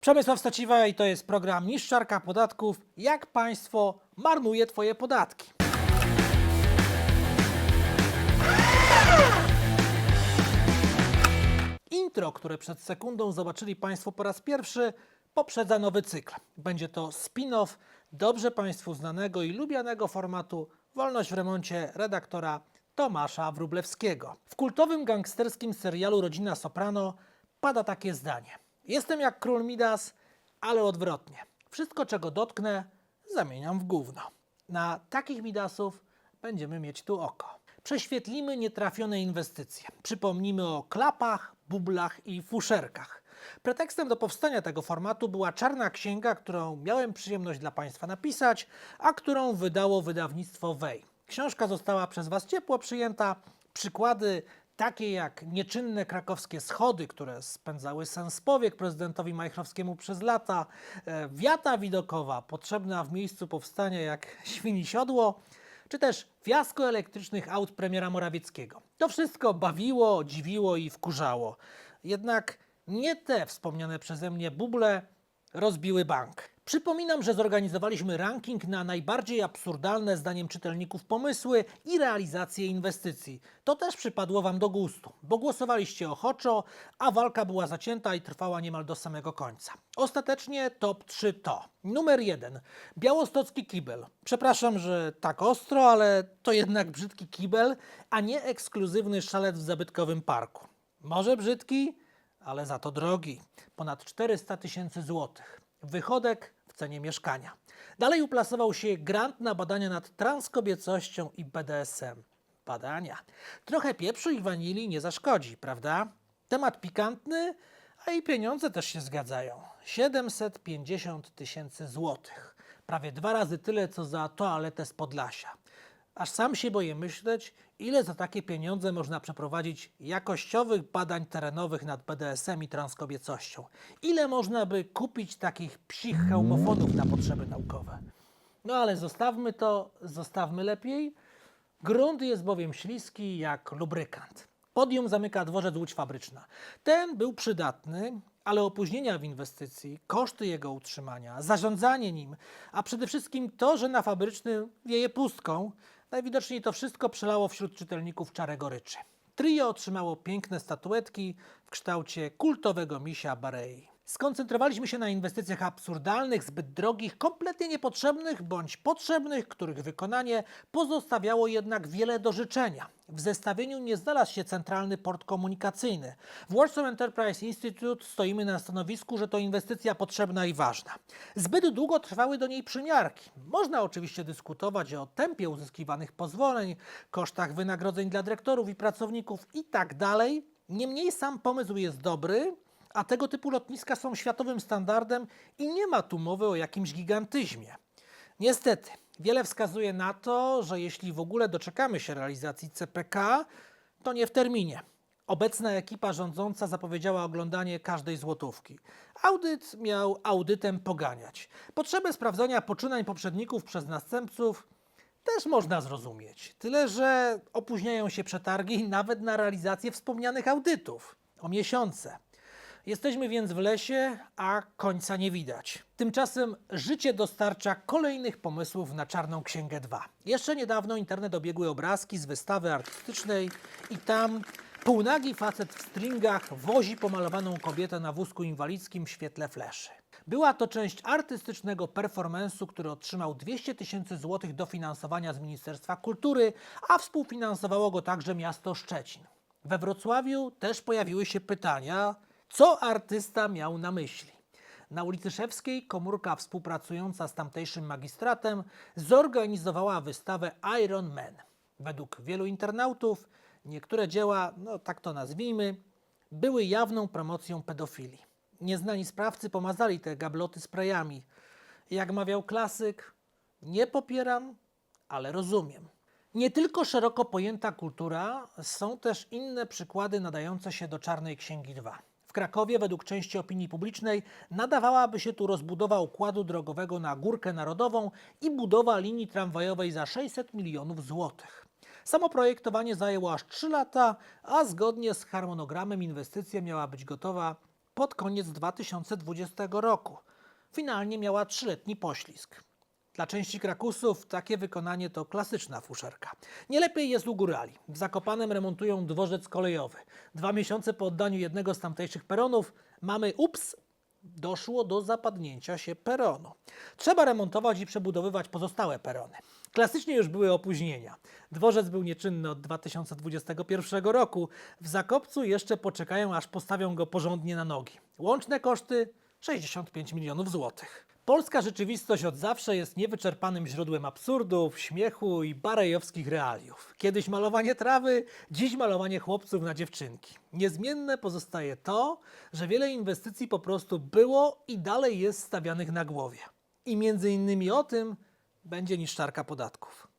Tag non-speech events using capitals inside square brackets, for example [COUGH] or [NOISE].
Przemysław Staciwa i to jest program Niszczarka Podatków. Jak państwo marnuje twoje podatki? Intro, które przed sekundą zobaczyli Państwo po raz pierwszy, poprzedza nowy cykl. Będzie to spin-off dobrze Państwu znanego i lubianego formatu Wolność w remoncie redaktora Tomasza Wrublewskiego. W kultowym gangsterskim serialu Rodzina Soprano pada takie zdanie. Jestem jak król Midas, ale odwrotnie. Wszystko, czego dotknę, zamieniam w gówno. Na takich Midasów będziemy mieć tu oko. Prześwietlimy nietrafione inwestycje. Przypomnimy o klapach, bublach i fuszerkach. Pretekstem do powstania tego formatu była czarna księga, którą miałem przyjemność dla Państwa napisać, a którą wydało wydawnictwo Wej. Książka została przez Was ciepło przyjęta. Przykłady takie jak nieczynne krakowskie schody, które spędzały sens powiek prezydentowi Majchrowskiemu przez lata, e, wiata widokowa potrzebna w miejscu powstania jak [LAUGHS] świni siodło, czy też fiasko elektrycznych aut premiera Morawieckiego. To wszystko bawiło, dziwiło i wkurzało. Jednak nie te wspomniane przeze mnie buble rozbiły bank. Przypominam, że zorganizowaliśmy ranking na najbardziej absurdalne zdaniem czytelników pomysły i realizacje inwestycji. To też przypadło Wam do gustu, bo głosowaliście ochoczo, a walka była zacięta i trwała niemal do samego końca. Ostatecznie top 3 to numer 1 Białostocki kibel. Przepraszam, że tak ostro, ale to jednak brzydki kibel, a nie ekskluzywny szalet w zabytkowym parku. Może brzydki, ale za to drogi. Ponad 400 tysięcy złotych. Wychodek w cenie mieszkania. Dalej uplasował się grant na badania nad transkobiecością i BDSM. Badania. Trochę pieprzu i wanilii nie zaszkodzi, prawda? Temat pikantny, a i pieniądze też się zgadzają. 750 tysięcy złotych. Prawie dwa razy tyle, co za toaletę z Podlasia. Aż sam się boję myśleć, ile za takie pieniądze można przeprowadzić jakościowych badań terenowych nad BDSM i transkobiecością. Ile można by kupić takich psich hełmofonów na potrzeby naukowe. No ale zostawmy to, zostawmy lepiej. Grunt jest bowiem śliski jak lubrykant. Podium zamyka dworzec Łódź Fabryczna. Ten był przydatny, ale opóźnienia w inwestycji, koszty jego utrzymania, zarządzanie nim, a przede wszystkim to, że na fabryczny wieje pustką, najwidoczniej to wszystko przelało wśród czytelników czarę goryczy. Trio otrzymało piękne statuetki w kształcie kultowego misia Barei. Skoncentrowaliśmy się na inwestycjach absurdalnych, zbyt drogich, kompletnie niepotrzebnych bądź potrzebnych, których wykonanie pozostawiało jednak wiele do życzenia. W zestawieniu nie znalazł się centralny port komunikacyjny. W Warsaw Enterprise Institute stoimy na stanowisku, że to inwestycja potrzebna i ważna. Zbyt długo trwały do niej przymiarki. Można oczywiście dyskutować o tempie uzyskiwanych pozwoleń, kosztach wynagrodzeń dla dyrektorów i pracowników itd. Niemniej sam pomysł jest dobry, a tego typu lotniska są światowym standardem i nie ma tu mowy o jakimś gigantyzmie. Niestety, wiele wskazuje na to, że jeśli w ogóle doczekamy się realizacji CPK, to nie w terminie. Obecna ekipa rządząca zapowiedziała oglądanie każdej złotówki. Audyt miał audytem poganiać. Potrzebę sprawdzania poczynań poprzedników przez następców też można zrozumieć. Tyle, że opóźniają się przetargi [LAUGHS] nawet na realizację wspomnianych audytów o miesiące. Jesteśmy więc w lesie, a końca nie widać. Tymczasem życie dostarcza kolejnych pomysłów na Czarną Księgę 2. Jeszcze niedawno internet obiegły obrazki z wystawy artystycznej i tam półnagi facet w stringach wozi pomalowaną kobietę na wózku inwalidzkim w świetle fleszy. Była to część artystycznego performance'u, który otrzymał 200 tysięcy złotych dofinansowania z Ministerstwa Kultury, a współfinansowało go także miasto Szczecin. We Wrocławiu też pojawiły się pytania, co artysta miał na myśli. Na ulicy Szewskiej komórka współpracująca z tamtejszym magistratem zorganizowała wystawę Iron Man. Według wielu internautów niektóre dzieła, no tak to nazwijmy, były jawną promocją pedofilii. Nieznani sprawcy pomazali te gabloty sprayami. Jak mawiał klasyk, nie popieram, ale rozumiem. Nie tylko szeroko pojęta kultura, są też inne przykłady nadające się do Czarnej Księgi 2. W Krakowie, według części opinii publicznej, nadawałaby się tu rozbudowa układu drogowego na Górkę Narodową i budowa linii tramwajowej za 600 milionów złotych. Samo projektowanie zajęło aż 3 lata, a zgodnie z harmonogramem inwestycja miała być gotowa pod koniec 2020 roku. Finalnie miała trzyletni poślizg. Dla części krakusów takie wykonanie to klasyczna fuszerka. Nie lepiej jest u górali. W Zakopanem remontują dworzec kolejowy. Dwa miesiące po oddaniu jednego z tamtejszych peronów mamy ups, doszło do zapadnięcia się peronu. Trzeba remontować i przebudowywać pozostałe perony. Klasycznie już były opóźnienia. Dworzec był nieczynny od 2021 roku. W Zakopcu jeszcze poczekają, aż postawią go porządnie na nogi. Łączne koszty 65 milionów złotych. Polska rzeczywistość od zawsze jest niewyczerpanym źródłem absurdów, śmiechu i barejowskich realiów. Kiedyś malowanie trawy, dziś malowanie chłopców na dziewczynki. Niezmienne pozostaje to, że wiele inwestycji po prostu było i dalej jest stawianych na głowie. I między innymi o tym będzie niszczarka podatków.